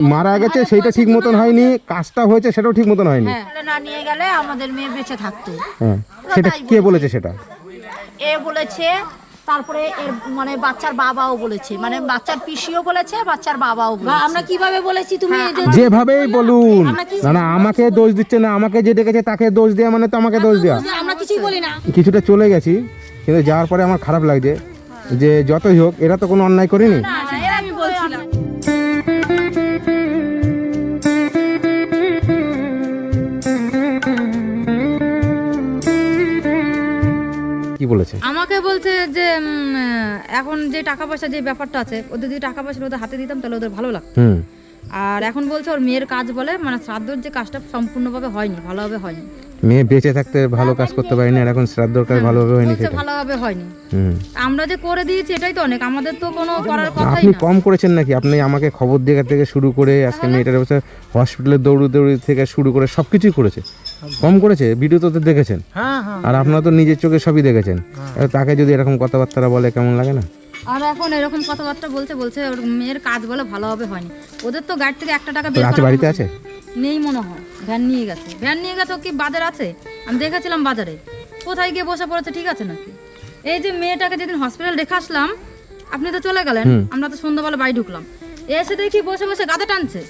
মারা গেছে সেইটা ঠিক মতন হয়নি কাজটা হয়েছে সেটাও ঠিক মতন হয়নি। হ্যাঁ। না নিয়ে গেলে আমাদের মেয়ে বেঁচে থাকতো। হ্যাঁ সেটা কে বলেছে। সেটা? এ বলেছে তারপরে এর মানে বাচ্চার বাবাও বলেছে মানে বাচ্চার পিসিও বলেছে বাচ্চার বাবাও বলেছে। আমরা কীভাবে বলেছি তুমি হ্যাঁ, যেভাবেই বলুন। না না আমাকে দোষ দিচ্ছে না আমাকে যে ডেকেছে তাকে দোষ দেওয়া মানে তো আমাকে দোষ দেওয়া আমরা কিছুই বলি না। কিছুটা চলে গেছি কিন্তু যাওয়ার পরে আমার খারাপ লাগছে যে যতই হোক এরা তো কোনো অন্যায় করেনি। কি বলেছে? আমাকে বলছে যে এখন যে টাকা পয়সা যে ব্যাপারটা আছে ওদের যদি টাকা পয়সা ওদের হাতে দিতাম তাহলে ওদের ভালো লাগতো। আর এখন বলছে ওর মেয়ের কাজ বলে মানে শ্রাদ্ধর যে কাজটা সম্পূর্ণভাবে হয়নি ভালোভাবে হয়নি। মেয়ে বেঁচে থাকতে ভালো কাজ করতে পারিনি আর এখন শ্রাদ্ধর কাজ ভালোভাবে হয়নি ভালোভাবে হয়নি। আমরা যে করে দিয়েছি এটাই তো অনেক আমাদের তো কোনো করার কথাই আপনি কম করেছেন নাকি? আপনি আমাকে খবর দেওয়ার থেকে শুরু করে আজকে মেয়েটার অবস্থা হসপিটালে দৌড়ি দৌড়ি থেকে শুরু করে সব কিছুই করেছে। কম করেছে? ভিডিও তো দেখেছেন। আর আপনারা তো নিজের চোখে সবই দেখেছেন। তাকে যদি এরকম কথাবার্তা বলে কেমন লাগে না? আর এখন এরকম কথাবার্তা বলছে বলছে ওর মেয়ের কাজ বলে ভালোভাবে হয়নি। ওদের তো গাড়ি থেকে একটা টাকা বের আছে বাড়িতে আছে? নেই মনে হয়। ভ্যান নিয়ে গেছে। ভ্যান নিয়ে গেছে কি বাজার আছে? আমি দেখেছিলাম বাজারে। কোথায় গিয়ে বসে পড়েছে ঠিক আছে নাকি? এই যে মেয়েটাকে যেদিন হসপিটাল রেখে আসলাম আপনি তো চলে গেলেন। আমরা তো সন্ধ্যাবেলা বাড়ি ঢুকলাম। এসে দেখি বসে বসে গাদা টানছে।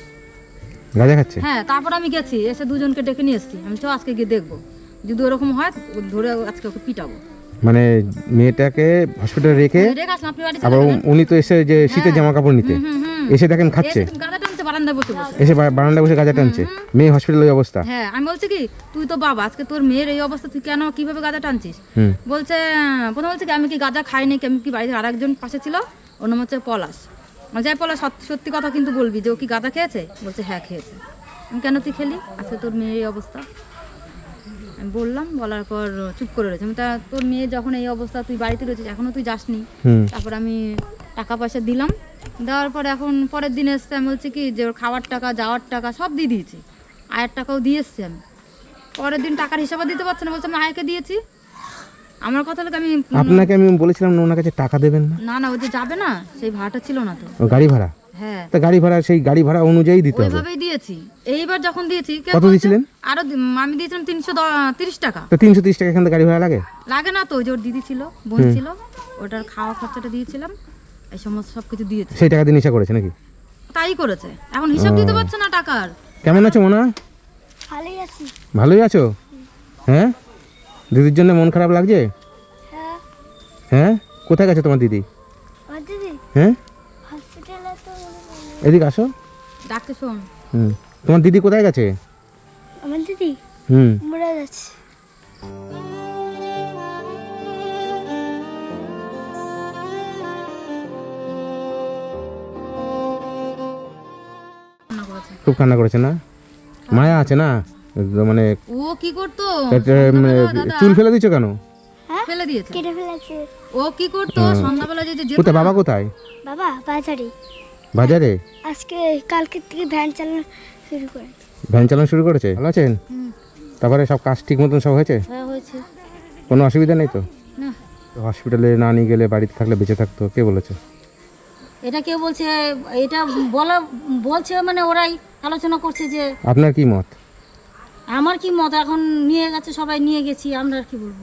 গাঁজা খাচ্ছে? হ্যাঁ তারপর আমি গেছি এসে দুজনকে ডেকে নিয়ে এসেছি। আমি চ আজকে গিয়ে দেখব। যদি ওরকম হয় ধরে আজকে ওকে পিটাবো। মানে মেয়েটাকে হসপিটালে রেখে আবার উনি তো এসে যে শীতের জামা কাপড় নিতে এসে দেখেন খাচ্ছে। এসে বারান্দায় বসে গাঁজা টানছে মেয়ে হসপিটালে ওই অবস্থা। হ্যাঁ আমি বলছি কি তুই তো বাবা আজকে তোর মেয়ের এই অবস্থা তুই কেন কীভাবে গাঁজা টানছিস বলছে প্রথম বলছে কি আমি কি গাঁজা খাইনি কি আমি কি বাড়িতে আরেকজন পাশে ছিল? ওর নাম হচ্ছে পলাশ। যাই পলাশ সত্যি কথা কিন্তু বলবি যে ও কি গাঁজা খেয়েছে? বলছে হ্যাঁ খেয়েছে। আমি কেন তুই খেলি? আজকে তোর মেয়ের এই অবস্থা। আমি বললাম বলার পর চুপ করে রয়েছে। আমি তা তোর মেয়ে যখন এই অবস্থা তুই বাড়িতে রয়েছিস এখনও তুই যাসনি? তারপর আমি টাকা পয়সা দিলাম। দেওয়ার পর এখন পরের দিন এসছে আমি বলছি কি যে ওর খাওয়ার টাকা যাওয়ার টাকা সব দিয়ে দিয়েছি। আয়ের টাকাও দিয়ে এসছি আমি। পরের দিন টাকার হিসাবে দিতে পারছে না। বলছে আমি আয়কে দিয়েছি। আমার কথা হলো আমি আপনাকে আমি বলেছিলাম না ওনার কাছে টাকা দেবেন না? না না ওই যে যাবে না সেই ভাড়াটা ছিল না তো। গাড়ি ভাড়া? হ্যাঁ। তা গাড়ি ভাড়া সেই গাড়ি ভাড়া অনুযায়ী দিতে হবে। ওইভাবেই দিয়েছি। এইবার যখন দিয়েছি কত দিয়েছিলেন? আরও আমি দিয়েছিলাম তিনশো তিরিশ টাকা। তো তিনশো তিরিশ টাকা এখান থেকে গাড়ি ভাড়া লাগে? লাগে না তো ওই যে ওর দিদি ছিল বোন ছিল ওটার খাওয়া খরচাটা দিয়েছিলাম এই সমস্ত সব কিছু দিয়েছি। সেই টাকা দিয়ে নেশা করেছে নাকি? তাই করেছে। এখন হিসাব দিতে পারছে না টাকার। কেমন আছো মোনা? ভালোই আছি। ভালোই আছো? হ্যাঁ? দিদির জন্য মন খারাপ লাগছে? হ্যাঁ। হ্যাঁ? কোথায় গেছে তোমার দিদি? হ্যাঁ? হসপিটালে এদিকে আসো। ডাকতে শোন। হুম। তোমার দিদি কোথায় গেছে? আমার দিদি? হুম। মরে যাচ্ছে রান্না করেছে। খুব কান্না করেছে না? মায়া আছে না? মানে ও কি করতো? মানে, চুল ফেলে দিচ্ছ কেন? ফেলে দিয়েছে। কেটে ফেলেছে। ও কি করতো? সন্ধ্যাবেলা যে যে কোথায়? বাবা কোথায়? বাবা বাজারে। বাজারে? আজকে কালকে থেকে ভ্যান চালানো শুরু করেছে। ভ্যান চালানো শুরু করেছে? ভালো আছেন? তারপরে সব কাজ ঠিক মতন সব হয়েছে? হ্যাঁ হয়েছে। কোনো অসুবিধা নেই তো? না। হসপিটালে না নিয়ে গেলে বাড়িতে থাকলে বেঁচে থাকতো কে বলেছে? এটা কেউ বলছে এটা বলা বলছে মানে ওরাই আলোচনা করছে যে আপনার কি মত? আমার কি মত? এখন নিয়ে গেছে সবাই নিয়ে গেছি আমরা আর কি বলব?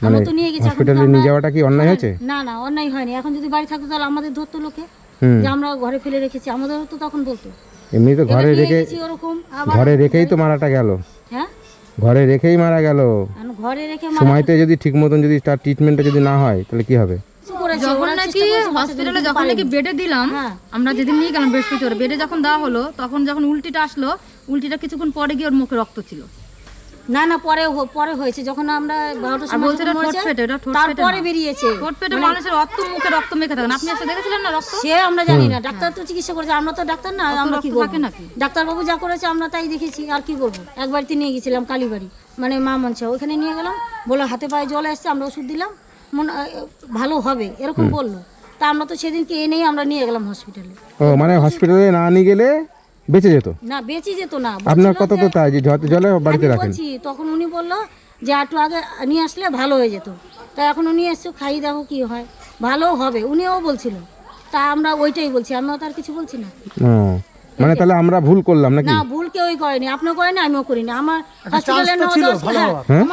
মানে আমরা তো নিয়ে গেছি হসপিটালে নিয়ে যাওয়াটা কি অন্যায় হয়েছে? না না অন্যায় হয়নি। এখন যদি বাড়ি থাকতো তাহলে আমাদের ধরতো লোকে যে আমরা ঘরে ফেলে রেখেছি আমাদের তো তখন বলতো। এমনি তো ঘরে রেখে ঘরে রেখেই তো মারাটা গেল। হ্যাঁ? ঘরে রেখেই মারা গেল। ঘরে রেখে মারা সময়তে যদি ঠিক মতন যদি তার ট্রিটমেন্টটা যদি না হয় তাহলে কি হবে? যখন নাকি হসপিটালে যখন নাকি বেডে দিলাম হ্যাঁ। আমরা যেদিন নিয়ে গেলাম বৃহস্পতিবার বেডে যখন দেওয়া হলো তখন যখন উল্টিটা আসলো উল্টিটা কিছুক্ষণ পরে গিয়ে ওর মুখে রক্ত ছিল। না না পরে পরে হয়েছে। যখন আমরা বারোটার সময় বলছে ঠোঁট ফেটে এটা ঠোঁট তারপরে বেরিয়েছে। ঠোঁট পেটে মানুষের রক্ত মুখে রক্ত মেখে থাকেন আপনি এসে দেখেছিলেন না রক্ত? সে আমরা জানি না ডাক্তার তো চিকিৎসা করেছে। আমরা তো ডাক্তার না আমরা কি থাকে নাকি? ডাক্তারবাবু যা করেছে আমরা তাই দেখেছি আর কি করব এক বাড়িতে নিয়ে গেছিলাম কালীবাড়ি মানে মা মনসা ওখানে নিয়ে গেলাম বলে হাতে পায়ে জল এসছে আমরা ওষুধ দিলাম মনে ভালো হবে এরকম বলল। তা আমরা তো সেদিনকে এনেই আমরা নিয়ে গেলাম হসপিটালে ও মানে হসপিটালে না নিয়ে গেলে বেঁচে যেত? না বেঁচে যেত না। আপনার কত কথা তো তাই যে জলে বাড়িতে রাখেন? বলছি তখন উনি বলল যে একটু আগে নিয়ে আসলে ভালো হয়ে যেত। তা এখন উনি এসছো খাইয়ে দেখো কি হয়। ভালো হবে উনিও বলছিল। তা আমরা ওইটাই বলছি আমরা তার আর কিছু বলছি না। মানে তাহলে আমরা ভুল করলাম নাকি? না ভুল কেউই করেনি। আপনিও করেনি আমিও করিনি। আমার হসপিটালে তো ছিল ভালো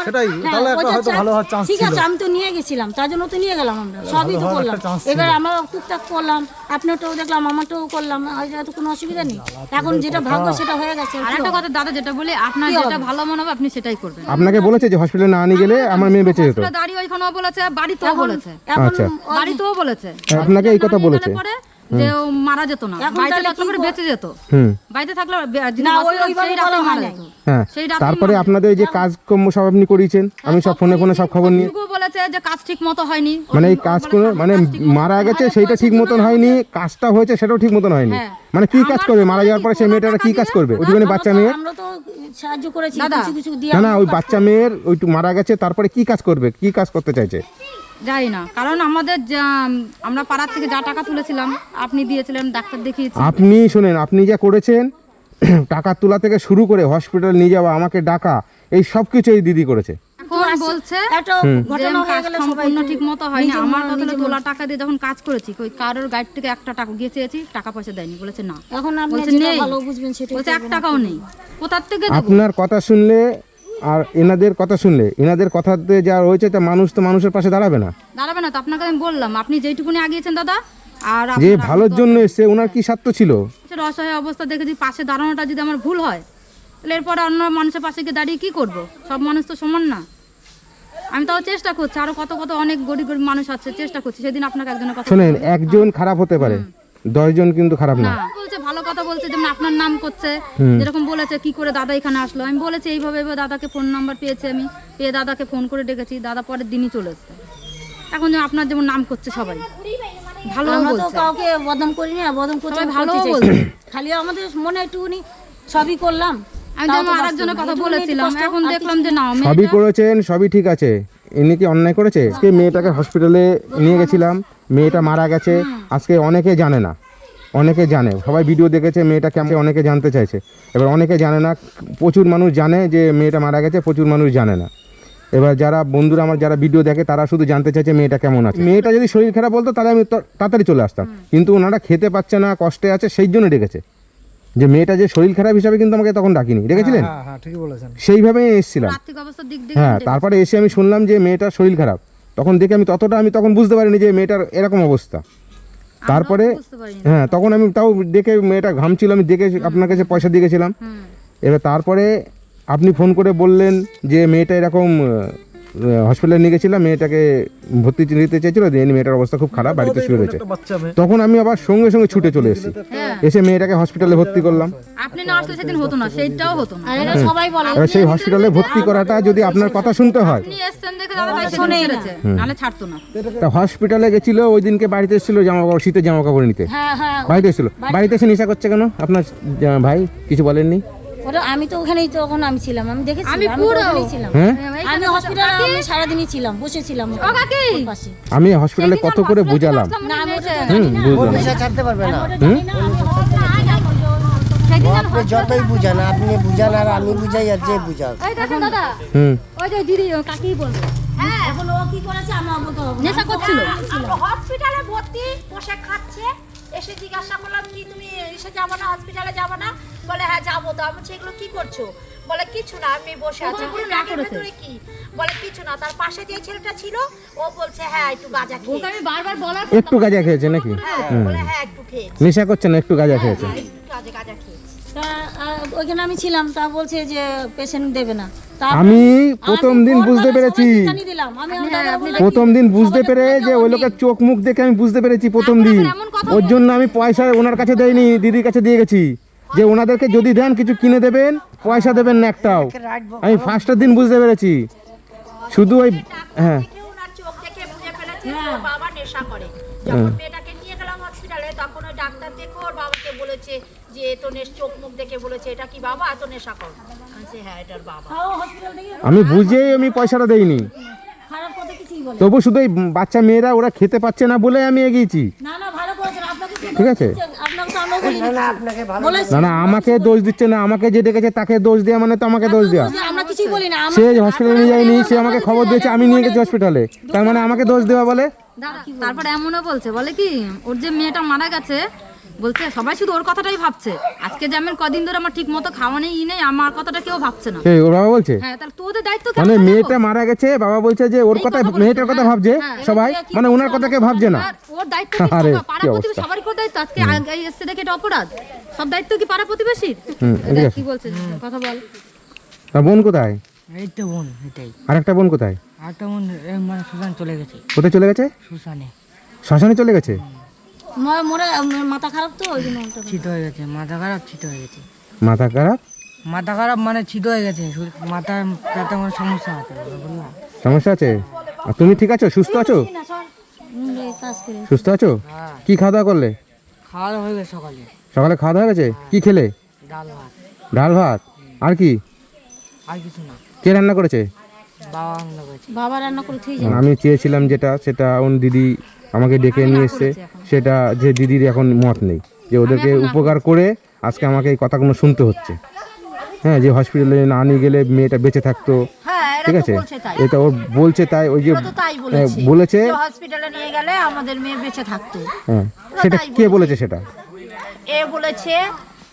সেটাই, হ্যাঁ, তাহলে একটা হয়তো ভালো হওয়ার chance ঠিক আছে আমি তো নিয়ে গেছিলাম। তার জন্য তো নিয়ে গেলাম আমরা। সবই তো করলাম। এবার আমরা টুকটাক করলাম। আপনারটাও দেখলাম আমারটাও করলাম। হয়তো কোনো অসুবিধা নেই। এখন যেটা ভাগ্য সেটা হয়ে গেছে আর একটা কথা দাদা যেটা বলে আপনার যেটা ভালো মনে হবে আপনি সেটাই করবেন। আপনাকে বলেছে যে হসপিটালে না নিয়ে গেলে আমার মেয়ে বেঁচে যেত। দাঁড়িয়ে ওইখানেও বলেছে বাড়িতেও বলেছে। এখন আচ্ছা। বাড়িতেও বলেছে। আপনাকে এই কথা বলেছে। যে ও মারা যেত না বাড়িতে থাকলে পরে বেঁচে যেত। বাড়িতে থাকলে না, ওই- ওইভাবে সেই রাতে বলা মারা হয় যেত। হ্যাঁ। সেই রাতেই তারপরে আপনাদের যে কাজকর্ম সব আপনি করিয়েছেন আমি সব ফোনে ফোনে সব খবর নিয়ে বলেছে যে কাজ ঠিক মতো হয়নি। মানে এই কাজ করে মানে মারা গেছে সেইটা ঠিক মতন হয়নি কাজটা হয়েছে সেটাও ঠিক মতন হয়নি। মানে কি কাজ করবে? মারা যাওয়ার পরে সেই মেয়েটা কি কাজ করবে? ওইটুকুনি বাচ্চা মেয়ে সাহায্য করেছি কিছু কিছু দিয়ে না না ওই বাচ্চা মেয়ের ওইটু মারা গেছে তারপরে কি কাজ করবে? কি কাজ করতে চাইছে? যাই না। কারণ আমাদের যা- আমরা পাড়ার থেকে যা টাকা তুলেছিলাম আপনি দিয়েছিলেন ডাক্তার দেখিয়েছি। আপনি শোনেন আপনি যা করেছেন টাকা তোলা থেকে শুরু করে হসপিটাল নিয়ে যাওয়া আমাকে ডাকা এই সব কিছু এই দিদি করেছে। বলছে হয়ে সম্পূর্ণ ঠিক মতো হয়নি আমার কথা তোলা টাকা দিয়ে যখন কাজ করেছি ওই কারোর গাইড থেকে একটা টাকা গিয়ে চেয়েছি টাকা পয়সা দেয়নি বলেছে না। এখন আপনি বলছে নেই। ভালো বুঝবেন সেটাই বলছে এক টাকাও নেই। কোথার থেকে আপনার কথা শুনলে আর এনাদের কথা শুনলে এনাদের কথাতে যা রয়েছে তা মানুষ তো মানুষের পাশে দাঁড়াবে না। দাঁড়াবে না তো আপনাকে আমি বললাম আপনি যেইটুকুনি আগিয়েছেন দাদা আর যে ভালোর জন্য এসছে ওনার কি স্বার্থ ছিল? অসহায় অবস্থা দেখে যদি পাশে দাঁড়ানোটা যদি আমার ভুল হয় তাহলে এরপরে অন্য মানুষের পাশে গিয়ে দাঁড়িয়ে কি করব? সব মানুষ তো সমান না। আমি তাও চেষ্টা করছি আরও কত কত অনেক গরিব গরিব মানুষ আছে চেষ্টা করছি সেদিন আপনাকে একজনের কথা শোনেন একজন খারাপ হতে পারে। দশজন কিন্তু খারাপ না। না। বলছে ভালো কথা বলছে যেমন আপনার নাম করছে যেরকম বলেছে কি করে দাদা এখানে আসলো? আমি বলেছি এইভাবে এইভাবে দাদাকে ফোন নাম্বার পেয়েছি আমি পেয়ে দাদাকে ফোন করে ডেকেছি দাদা পরের দিনই চলে এসছে। এখন যে আপনার যেমন নাম করছে সবাই ভালো তো কাউকে বদনাম করিনি আর বদনাম করতে ভালো বলছি। খালি আমাদের মনে একটুকুনি সবই করলাম। আমি যেমন আরেকজনের কথা বলেছিলাম এখন দেখলাম যে না সবই করেছেন সবই ঠিক আছে। ইনি কি অন্যায় করেছে? আজকে মেয়েটাকে হসপিটালে নিয়ে গেছিলাম। মেয়েটা মারা গেছে আজকে অনেকে জানে না। অনেকে জানে। সবাই ভিডিও দেখেছে মেয়েটা কেমন অনেকে জানতে চাইছে। এবার অনেকে জানে না প্রচুর মানুষ জানে যে মেয়েটা মারা গেছে প্রচুর মানুষ জানে না। এবার যারা বন্ধুরা আমার যারা ভিডিও দেখে তারা শুধু জানতে চাইছে মেয়েটা কেমন আছে। মেয়েটা যদি শরীর খারাপ বলতো তাহলে আমি তাড়াতাড়ি চলে আসতাম। কিন্তু ওনারা খেতে পাচ্ছে না কষ্টে আছে সেই জন্য ডেকেছে। যে মেয়েটা যে শরীর খারাপ হিসাবে কিন্তু আমাকে তখন ডাকিনি। ডেকেছিলেন হ্যাঁ হ্যাঁ এসেছিলাম। অবস্থার দিক দিয়ে হ্যাঁ তারপরে এসে আমি শুনলাম যে মেয়েটার শরীর খারাপ। তখন দেখে আমি ততটা আমি তখন বুঝতে পারিনি যে মেয়েটার এরকম অবস্থা। তারপরে হ্যাঁ তখন আমি তাও দেখে মেয়েটা ঘামছিল আমি দেখে আপনার কাছে পয়সা দিয়ে গেছিলাম। এবার তারপরে আপনি ফোন করে বললেন যে মেয়েটা এরকম হসপিটালে নিয়ে গেছিলাম মেয়েটাকে ভর্তি নিতে চেয়েছিল দিয়ে মেয়েটার অবস্থা খুব খারাপ বাড়িতে শুয়ে রয়েছে। তখন আমি আবার সঙ্গে সঙ্গে ছুটে চলে এসেছি। এসে মেয়েটাকে হসপিটালে ভর্তি করলাম। আপনি না আসলে সেদিন হতো না সেইটাও হতো না। সবাই বলে। এবার সেই হসপিটালে ভর্তি করাটা যদি আপনার কথা শুনতে হয়। আপনি এসছেন দেখে দাদা তাই সেদিন ছেড়েছে নাহলে ছাড়তো না। তা হসপিটালে গেছিল ওই দিনকে বাড়িতে এসেছিল জামা কাপড় শীতের জামা কাপড় নিতে। হ্যাঁ হ্যাঁ। বাড়িতে এসেছিল। বাড়িতে এসে নেশা করছে কেন? আপনার ভাই কিছু বলেননি? ওটা আমি তো ওখানেই তো তখন আমি ছিলাম আমি দেখেছি আমি আমি পুরো- ছিলাম। হ্যাঁ আমি হসপিটালে আমি সারাদিনই ছিলাম বসেছিলাম কাকি? পাশে। আমি হসপিটালে কত করে বুঝালাম। না আমি বুঝলাম। ছাড়তে পারবে না। আমি আপনি যতই বুঝান আপনি বুঝান আর আমি বুঝাই আর যে বুঝাক। ওই দেখেন দাদা হুম। ওই যে দিদি ও কাকি বলবে এখন ও কি করেছে আমার বলতে হবে নেশা করছিল। হসপিটালে ভর্তি বসে খাচ্ছে এসে জিজ্ঞাসা করলাম কি তুমি এসে যাব না? হসপিটালে যাব না? বলে হ্যাঁ যাব তো। আমি সেগুলো এগুলো কি করছ? বলে কিছু না আমি বসে আছি। বলে। ভেতরে কি? বলে কিছু না তার পাশে যে ছেলেটা ছিল ও বলছে হ্যাঁ একটু গাঁজা খেয়ে আমি বারবার বলার একটু গাঁজা খেয়েছে নাকি? হ্যাঁ বলে হ্যাঁ একটু খেয়েছে। নেশা করছে না একটু গাঁজা খেয়েছে? গাঁজা গাঁজা খেয়েছি। তা ওইখানে আমি ছিলাম তা বলছে যে পেশেন্ট দেবে না। আমি প্রথম দিন বুঝতে পেরেছি। প্রথম দিন বুঝতে পেরে যে ওই লোকের চোখ মুখ দেখে আমি বুঝতে পেরেছি প্রথম দিন। ওর জন্য আমি পয়সা ওনার কাছে দেইনি দিদির কাছে দিয়ে গেছি। যে ওনাদেরকে যদি দেন কিছু কিনে দেবেন পয়সা দেবেন না একটাও। আমি ফার্স্টের দিন বুঝতে পেরেছি। শুধু ওই হ্যাঁ। হসপিটালে তখন ওই ডাক্তার দেখে ওর বাবাকে বলেছে যে এ তো নেশ চোখ মুখ দেখে বলেছে এটা কি বাবা? এত নেশা কর। হ্যাঁ এটার বাবা। আমি বুঝেই আমি পয়সাটা দেইনি। খারাপ কথা কিছুই বলে তবু শুধু এই বাচ্চা মেয়েরা ওরা খেতে পাচ্ছে না বলে আমি এগিয়েছি। ঠিক আছে? না আপনাকে ভালো বলেছি। না না আমাকে দোষ দিচ্ছে না আমাকে যে ডেকেছে তাকে দোষ দেওয়া মানে তো আমাকে দোষ দেওয়া যে আমরা কিছুই বলি না আমরা সে হসপিটালে নিয়ে যায়নি সে আমাকে খবর দিয়েছে আমি নিয়ে গেছি হসপিটালে তার মানে আমাকে দোষ দেওয়া বলে? তারপরে এমনও বলছে বলে কি ওর যে মেয়েটা মারা গেছে বলছে সবাই শুধু ওর কথাটাই ভাবছে। আজকে যেমন কদিন ধরে আমার ঠিক মতো খাওয়া নেই ই নেই আমার কথাটা কেউ ভাবছে না। ওর বাবা বলছে? হ্যাঁ তাহলে তোদের দায়িত্ব কেন মানে মেয়েটা মারা গেছে বাবা বলছে যে ওর কথা মেয়েটার কথা ভাবছে সবাই মানে ওনার কথা কেউ ভাবছে না। ওর দায়িত্ব কি আরে, সবার- পাড়া কি প্রতিবেশী অবস্থা। সবারই করে দায়িত্ব? আজকে আগে এসছে দেখে এটা অপরাধ। সব দায়িত্ব কি পাড়া প্রতিবেশীর? হুম, দেখ কি বলছে? কথা বল। তা বোন কোথায়? এই তো বোন এটাই। আর একটা বোন কোথায়? মানে চলে গেছে। কোথায় চলে গেছে? শ্মশানে। চলে গেছে? মাথা খারাপ তো ওই জন্য হয়ে গেছে মাথা খারাপ ছিট হয়ে গেছে। মাথা খারাপ? মাথা খারাপ মানে ছিট হয়ে গেছে তাতে আমার সমস্যা আছে সমস্যা আছে? আর তুমি ঠিক আছো? সুস্থ আছো? সুস্থ আছো? হ্যাঁ। কি খাওয়া দাওয়া করলে? খাওয়া দাওয়া হয়ে গেছে সকালে। সকালে খাওয়া দাওয়া হয়ে গেছে? কি খেলে? ডাল ভাত। ডাল ভাত। আর কি? আর কিছু না। কে রান্না করেছে? বাবা রান্না করে আমি চেয়েছিলাম যেটা সেটা ওন দিদি আমাকে ডেকে নিয়ে এসছে। সেটা যে দিদির এখন মত নেই যে ওদেরকে উপকার করে আজকে আমাকে এই কথাগুলো শুনতে হচ্ছে। হ্যাঁ যে হসপিটালে না নিয়ে গেলে মেয়েটা বেঁচে থাকতো। হ্যাঁ ঠিক আছে? এটা ও বলছে তাই ওই যে হ্যাঁ, বলেছে। বলেছে। হসপিটালে নিয়ে গেলে আমাদের মেয়ে বেঁচে থাকতো। হ্যাঁ সেটা কে বলেছে সেটা? এ বলেছে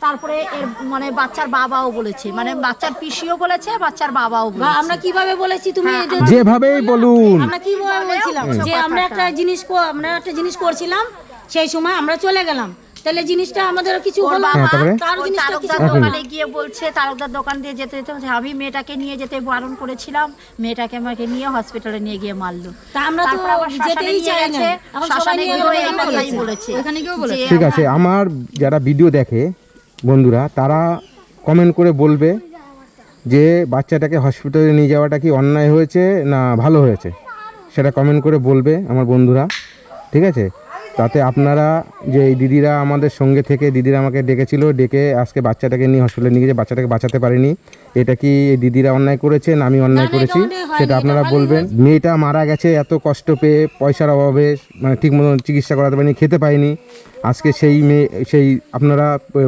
তারপরে এর মানে বাচ্চার বাবাও বলেছে। মানে বাচ্চার পিসিও বলেছে বাচ্চার বাবাও বলেছে। আমরা কীভাবে বলেছি তুমি হ্যাঁ, যেভাবেই বলুন। আমরা কীভাবে বলছিলাম? যে আমরা একটা জিনিস আমরা একটা জিনিস করছিলাম সেই সময় আমরা চলে গেলাম। তাহলে জিনিসটা আমাদের কিছু হলো? হ্যাঁ? তার জিনিসটা কিছু। দোকানে গিয়ে বলছে তারকদার দোকান দিয়ে যেতে যেতে আমি মেয়েটাকে নিয়ে যেতে বারণ করেছিলাম মেয়েটাকে আমাকে নিয়ে হসপিটালে নিয়ে গিয়ে মারলো। তা আমরা তো যেতেই চাই না। এখন সবাই নিয়ে। বলেছে। এখানে কেউ বলেছে। ঠিক আছে আমার যারা ভিডিও দেখে বন্ধুরা, তারা কমেন্ট করে বলবে যে বাচ্চাটাকে হসপিটালে নিয়ে যাওয়াটা কি অন্যায় হয়েছে না ভালো হয়েছে? সেটা কমেন্ট করে বলবে আমার বন্ধুরা, ঠিক আছে? তাতে আপনারা যে এই দিদিরা আমাদের সঙ্গে থেকে দিদিরা আমাকে ডেকেছিল ডেকে আজকে বাচ্চাটাকে নিয়ে হসপিটালে নিয়ে গিয়ে বাচ্চাটাকে বাঁচাতে পারিনি। এটা কি এই দিদিরা অন্যায় করেছে না আমি অন্যায় করেছি? সেটা আপনারা বলবেন। মেয়েটা মারা গেছে এত কষ্ট পেয়ে পয়সার অভাবে মানে ঠিক মতন চিকিৎসা করাতে পারিনি খেতে পাইনি আজকে সেই মেয়ে সেই আপনারা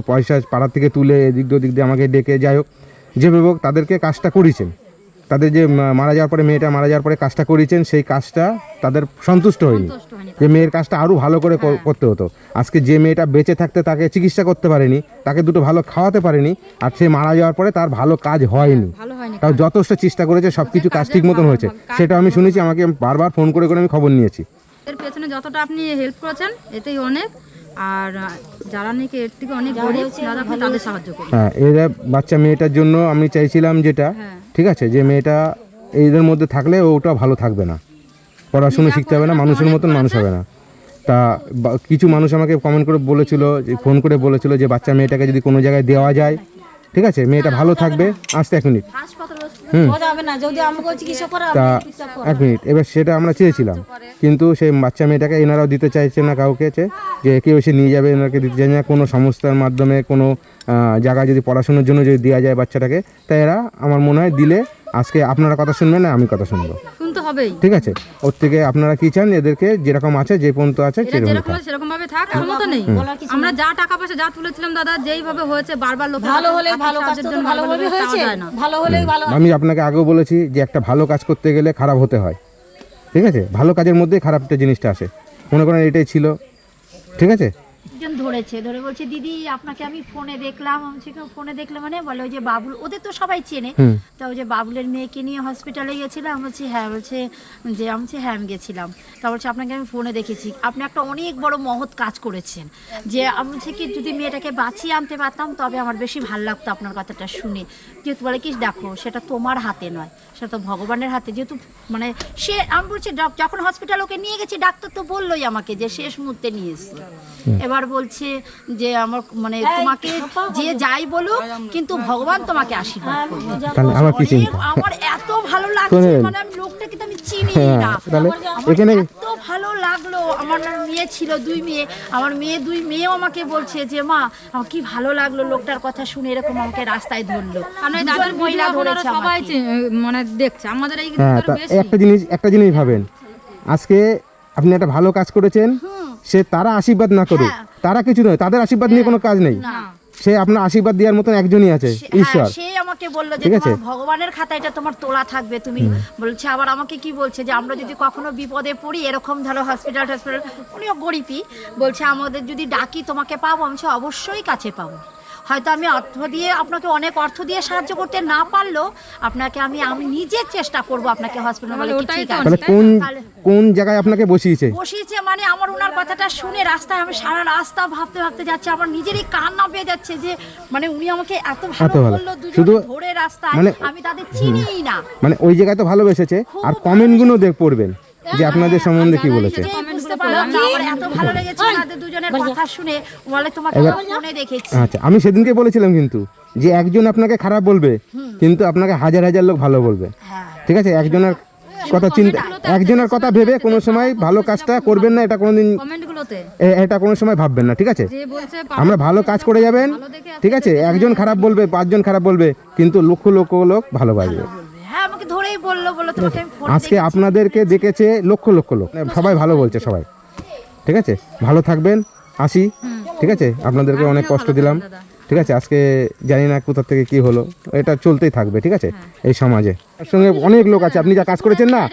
পয়সা পাড়ার থেকে তুলে এদিক দিয়ে আমাকে ডেকে যাই হোক যেভাবে হোক তাদেরকে কাজটা করেছেন। তাদের যে মারা যাওয়ার পরে মেয়েটা মারা যাওয়ার পরে কাজটা করেছেন সেই কাজটা তাদের সন্তুষ্ট হয়নি। যে মেয়ের কাজটা আরও ভালো করে করতে হতো। আজকে যে মেয়েটা বেঁচে থাকতে তাকে চিকিৎসা করতে পারেনি তাকে দুটো ভালো খাওয়াতে পারেনি আর সে মারা যাওয়ার পরে তার ভালো কাজ হয়নি। ভালো হয়নি তাও যথেষ্ট চেষ্টা করেছে সব কিছু কাজ ঠিক মতন হয়েছে। সেটা আমি শুনেছি আমাকে বারবার ফোন করে করে আমি খবর নিয়েছি। এর পেছনে যতটা আপনি হেল্প করেছেন এতেই অনেক। আর যারা নাকি এর থেকে অনেক গরিব দাদা আপনি তাদের সাহায্য করুন। হ্যাঁ এরা বাচ্চা মেয়েটার জন্য আমি চাইছিলাম যেটা হ্যাঁ। ঠিক আছে? যে মেয়েটা এদের মধ্যে থাকলে ওটা ভালো থাকবে না। পড়াশুনো শিখতে হবে না মানুষের মতন মানুষ হবে না। তা কিছু মানুষ আমাকে কমেন্ট করে বলেছিল যে ফোন করে বলেছিল যে বাচ্চা মেয়েটাকে যদি কোনো জায়গায় দেওয়া যায় ঠিক আছে? মেয়েটা ভালো থাকবে। আসতে এক মিনিট যাবে না যদি আমাকে চিকিৎসা করা তা। এক মিনিট এবার সেটা আমরা চেয়েছিলাম। কিন্তু সেই বাচ্চা মেয়েটাকে এনারাও দিতে চাইছে না কাউকে যে কেউ এসে নিয়ে যাবে এনাকে দিতে চাই না। কোনো সংস্থার মাধ্যমে কোনো জায়গায় যদি পড়াশোনার জন্য যদি দেওয়া যায় বাচ্চাটাকে তাই এরা আমার মনে হয় দিলে আজকে আপনারা কথা শুনবেন না আমি কথা শুনব। হবেই। ঠিক আছে? ওর থেকে আপনারা কি চান? এদেরকে যেরকম আছে যে পর্যন্ত আছে সেরকম যেরকম আছে সেরকম ভাবে থাক ক্ষমতা নেই। আমরা যা টাকা পয়সা যা তুলেছিলাম দাদা যেইভাবে হয়েছে বারবার লোক ভালো হলে ভালো কাজ তো ভালোভাবে হয়েছে। ভালো হলেই ভালো আমি আপনাকে আগেও বলেছি যে একটা ভালো কাজ করতে গেলে খারাপ হতে হয়। ঠিক আছে? ভালো কাজের মধ্যেই খারাপটা জিনিসটা আসে। মনে করেন এটাই ছিল। ঠিক আছে? একজন ধরেছে। ধরে বলছে দিদি আপনাকে আমি ফোনে দেখলাম। আমি বলছি, "কেউ ফোনে দেখলে মানে? বলে ওই যে বাবুল। ওদের তো সবাই চেনে। তা ওই যে বাবুলের মেয়েকে নিয়ে হসপিটালে গেছিলাম বলছি হ্যাঁ বলছে যে আমি বলছি হ্যাঁ আমি গেছিলাম। তা বলছে আপনাকে আমি ফোনে দেখেছি। আপনি একটা অনেক বড় মহৎ কাজ করেছেন। যে আমি বলছি কি যদি মেয়েটাকে বাঁচিয়ে আনতে পারতাম তবে আমার বেশি ভালো লাগতো আপনার কথাটা শুনে। যেহেতু বলে কি দেখো সেটা তোমার হাতে নয় সেটা তো ভগবানের হাতে। যেহেতু মানে সে আমি বলছি "ডক- যখন হসপিটাল ওকে নিয়ে গেছি ডাক্তার তো বললোই আমাকে যে শেষ মুহূর্তে নিয়ে এসছে। এবার বলছে যে আমার মানে তোমাকে যে যাই বলুক কিন্তু ভগবান তোমাকে আশীর্বাদ করবে। আমার এত ভালো লাগছে মানে আমি লোকটাকে তো আমি চিনি হ্যাঁ না। এখানে এত ভালো লাগল। আমার মেয়ে ছিল দুই মেয়ে। আমার মেয়ে দুই মেয়েও আমাকে বলছে যে মা আমার কি ভালো লাগল লোকটার কথা শুনে এরকম আমাকে রাস্তায় ধরলো। মহিলা ধরেছে সবাই মানে দেখছে। আমাদের এই হ্যাঁ একটা জিনিস একটা জিনিস ভাবেন। আজকে আপনি একটা ভালো কাজ করেছেন। সে তারা আশীর্বাদ না করুক। হ্যাঁ। তারা কিছু নয় তাদের আশীর্বাদ নিয়ে কোনো কাজ নেই। সে আপনার আশীর্বাদ দেওয়ার মতন একজনই আছে সে- ঈশ্বর। হ্যাঁ, সে আমাকে বলল যে তোমার ভগবানের খাতা এটা তোমার তোলা থাকবে তুমি বলছে আবার আমাকে কি বলছে যে আমরা যদি কখনো বিপদে পড়ি এরকম ধরো হসপিটাল হসপিটাল উনিও গরিবই বলছে আমাদের যদি ডাকি তোমাকে পাবো? আমি অবশ্যই কাছে পাবো। হয়তো আমি অর্থ দিয়ে আপনাকে অনেক অর্থ দিয়ে সাহায্য করতে না পারলেও আপনাকে আমি আমি নিজের চেষ্টা করব আপনাকে হসপিটাল বলে কি ঠিক আছে। কোন কোন জায়গায় আপনাকে বসিয়েছে? বসিয়েছে মানে আমার ওনার কথাটা শুনে রাস্তায় আমি সারা রাস্তা ভাবতে ভাবতে যাচ্ছি আমার নিজেরই কান্না পেয়ে যাচ্ছে যে মানে উনি আমাকে এত ভালো। বলল শুধু- ধরে রাস্তায় মানে- আমি তাদের চিনিই না। মানে ওই জায়গায় তো ভালোবেসেছে আর কমেন্টগুলো দেখ পড়বেন যে আপনাদের সম্বন্ধে কি বলেছে। আচ্ছা আমি সেদিনকে বলেছিলাম কিন্তু যে একজন আপনাকে খারাপ বলবে কিন্তু আপনাকে হাজার হাজার লোক ভালো বলবে। হ্যাঁ। ঠিক আছে? একজনের কথা চিন্তা একজনের কথা ভেবে কোনো সময় ভালো কাজটা করবেন না এটা কোনোদিন এটা কোনো সময় ভাববেন না ঠিক আছে? আমরা ভালো কাজ করে যাবেন ঠিক আছে? একজন খারাপ বলবে পাঁচজন খারাপ বলবে কিন্তু লক্ষ লক্ষ লোক ভালোবাসবে। হ্যাঁ আজকে আপনাদেরকে দেখেছে লক্ষ লক্ষ লোক। সবাই ভালো বলছে সবাই। ঠিক আছে? ভালো থাকবেন আসি ঠিক আছে? আপনাদেরকে অনেক কষ্ট দিলাম। ঠিক আছে? আজকে জানি না কোথা থেকে কি হলো। এটা চলতেই থাকবে ঠিক আছে? এই সমাজে। তার সঙ্গে অনেক লোক আছে। আপনি যা কাজ করেছেন না।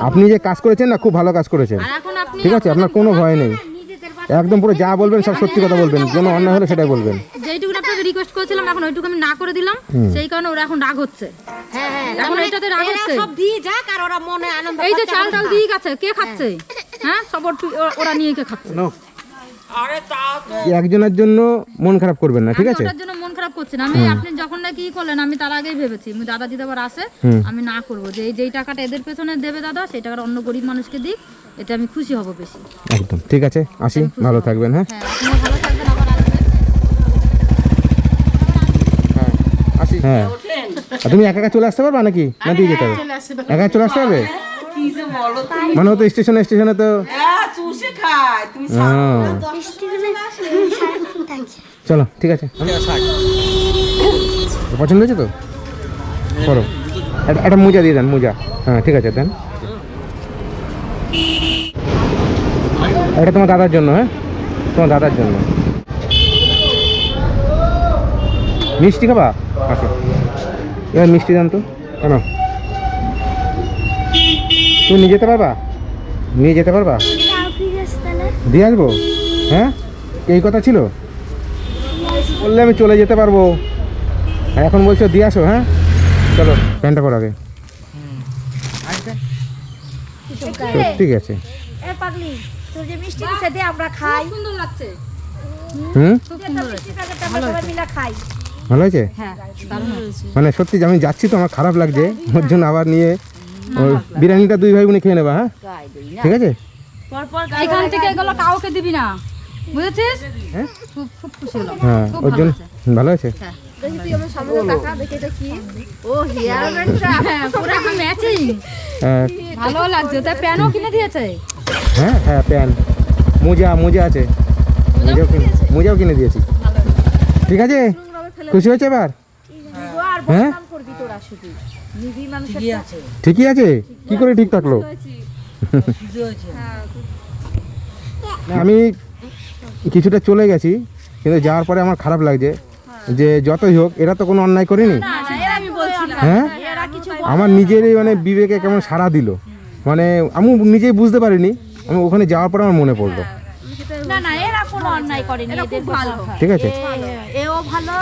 আপনি যে কাজ করেছেন না খুব ভালো কাজ করেছেন। আর এখন আপনি ঠিক আছে? আপনার কোনো ভয় নেই। একদম পুরো যা বলবেন সব সত্যি কথা বলবেন। কোনো অন্যায় হলে সেটাই বলবেন। যেইটুকু আপনাকে রিকোয়েস্ট করেছিলাম এখন ওইটুকু আমি না করে দিলাম। সেই কারণে ওরা এখন রাগ হচ্ছে। এখন এটাতে রাগ হচ্ছে। সব দিয়ে যাক আর ওরা মনে আনন্দ এই যে চাল টাল দিয়ে গেছে কে খাচ্ছে? হ্যাঁ। সব ওরা- ওরা নিয়ে কে খাচ্ছে? একজনের জন্য মন খারাপ করবেন না ঠিক আমি আছে? ওটার জন্য মন খারাপ করছি না। আমি আপনি যখন না কি করলেন আমি তার আগেই ভেবেছি। আমি দাদা আসে আমি না করব। যে এই যেই টাকাটা এদের পেছনে দেবে দাদা সেই টাকাটা অন্য গরিব মানুষকে দিক এতে আমি খুশি হব বেশি। একদম ঠিক আছে? আসি ভালো থাকবেন হ্যাঁ? হ্যাঁ আপনিও ভালো থাকবেন আবার আসবেন। আসি। হ্যাঁ তুমি একা একা চলে আসতে পারবা নাকি? না দিয়ে যেতে হবে। একা চলে আসতে মানে তো স্টেশনে স্টেশনে তো হ্যাঁ। থাকি। চলো ঠিক আছে। পছন্দ হয়েছে তো? করো। একটা- একটা মোজা দিয়ে দেন মোজা। হ্যাঁ ঠিক আছে দেন। এটা তোমার দাদার জন্য হ্যাঁ? তোমার দাদার জন্য। মিষ্টি খাবা? আচ্ছা। এবার মিষ্টি দেন তো। কেন? তুমি নিয়ে যেতে পারবা? নিয়ে যেতে পারবা? দিয়ে আসব? হ্যাঁ? এই কথা ছিল? বললে আমি চলে যেতে পারব। আর এখন বলছো দিয়ে আসো হ্যাঁ? চলো প্যান্টটা পর আগে। ঠিক আছে এ পাগলি তোর যে মিষ্টি দিছে দে আমরা খাই। সুন্দর লাগছে। হুম? মিষ্টি প্যাকেটটা আমরা সবাই মিলে খাই। ভালো হয়েছে? হ্যাঁ হয়েছে। মানে সত্যি যে আমি যাচ্ছি তো আমার খারাপ লাগছে। ওর জন্য আবার নিয়ে ওই বিরিয়ানিটা দুই ভাই বোনে খেয়ে নেবা হ্যাঁ? ঠিক আছে? এখান থেকে এগুলো কাউকে দিবি না। বুঝেছিস? হ্যাঁ? খুব খুব খুশি হলাম। হ্যাঁ ওর জন্য ভালো ব্যান্ডটা হ্যাঁ। হ্যাঁ ভালো লাগছে। তাই প্যানও কিনে দিয়েছে? হ্যাঁ হ্যাঁ প্যান। মোজা মোজা আছে। মোজাও কিনে মোজাও কিনে দিয়েছি। ঠিক আছে? খুশি হয়েছে এবার? হ্যাঁ? শুধু মানুষের ঠিকই আছে। ঠিকই আছে? কি করে ঠিক থাকল? না, আমি কিছুটা চলে গেছি কিন্তু যাওয়ার পরে আমার খারাপ লাগছে যে যতই হোক এরা তো কোনো অন্যায় করেনি? হ্যাঁ আমার নিজেরই মানে বিবেকে কেমন সাড়া দিল? মানে আমি নিজেই বুঝতে পারিনি আমি ওখানে যাওয়ার পরে আমার মনে পড়ল। না না এরা কোনো অন্যায় করেনি এদের ভালো। ঠিক আছে? এও ভালো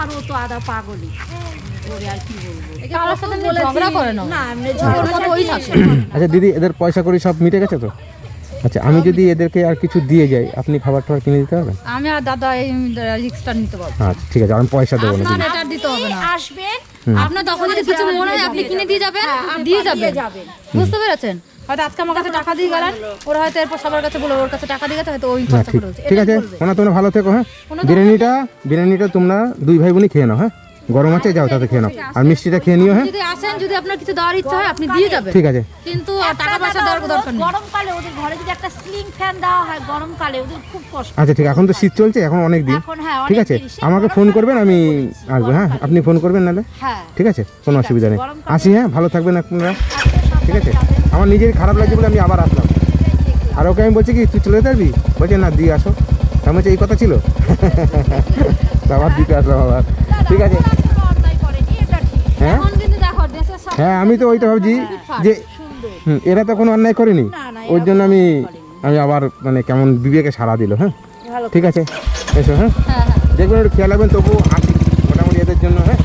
আর ও তো আদা পাগলি ওরে আর কি বলব? কারোর সাথে ঝগড়া করে না। না এমনি ওর ওই থাকে। আচ্ছা দিদি এদের পয়সা করি সব মিটে গেছে তো? আচ্ছা আমি যদি এদেরকে আর কিছু দিয়ে যাই আপনি খাবার টাবার কিনে দিতে পারবেন? আমি আর দাদা এই রিক্সটা নিতে পারব আচ্ছা ঠিক আছে আমি পয়সা দেবো না আপনার এটা দিতে হবে না। আসবেন আপনার তখন যদি কিছু মনে হয় আপনি কিনে দিয়ে যাবেন দিয়ে যাবেন। বুঝতে পেরেছেন? হয়তো আজকে আমার কাছে টাকা দিয়ে গেলেন ওরা হয়তো এরপর সবার কাছে বলে ওর কাছে টাকা দিয়ে গেছে হয়তো ওই হ্যাঁ খরচা ঠিক করে ঠিক আছে ওনা তোমরা ভালো থেকো হ্যাঁ? বিরিয়ানিটা বিরিয়ানিটা তোমরা দুই ভাই বোনই খেয়ে নাও হ্যাঁ? গরম আছে যাও তাতে খেয়ে নাও। আর মিষ্টিটা খেয়ে নিও হ্যাঁ? যদি আসেন যদি আপনার কিছু দেওয়ার ইচ্ছা হয় আপনি দিয়ে যাবেন। ঠিক আছে। কিন্তু টাকা পয়সা দেওয়ার দরকার নেই। গরমকালে ওদের ঘরে যদি একটা স্লিং ফ্যান দেওয়া হয় গরমকালে ওদের খুব কষ্ট। আচ্ছা ঠিক এখন তো শীত চলছে এখন অনেক দিন। এখন হ্যাঁ ঠিক আছে আমাকে ফোন করবেন আমি আসব হ্যাঁ? আপনি ফোন করবেন নাহলে? হ্যাঁ। ঠিক আছে কোনো অসুবিধা নেই। আসি হ্যাঁ ভালো থাকবেন আপনারা ঠিক আছে। আমার নিজের খারাপ লাগছে বলে আমি আবার আসলাম। আর ওকে আমি বলছি কি তুই চলে পারবি বলছে না দিয়ে আসো। আমি বলছি এই কথা ছিল? আবার দিতে আসলাম আবার। ঠিক আছে। হ্যাঁ? হ্যাঁ আমি তো ওইটা ভাবছি যে এরা তো কোনো অন্যায় করেনি। ওই জন্য আমি আমি আবার মানে কেমন বিবেকে সারা দিল হ্যাঁ? ঠিক আছে। এসো হ্যাঁ? হ্যাঁ? দেখবেন একটু খেয়াল রাখবেন তবু আসি মোটামুটি এদের জন্য হ্যাঁ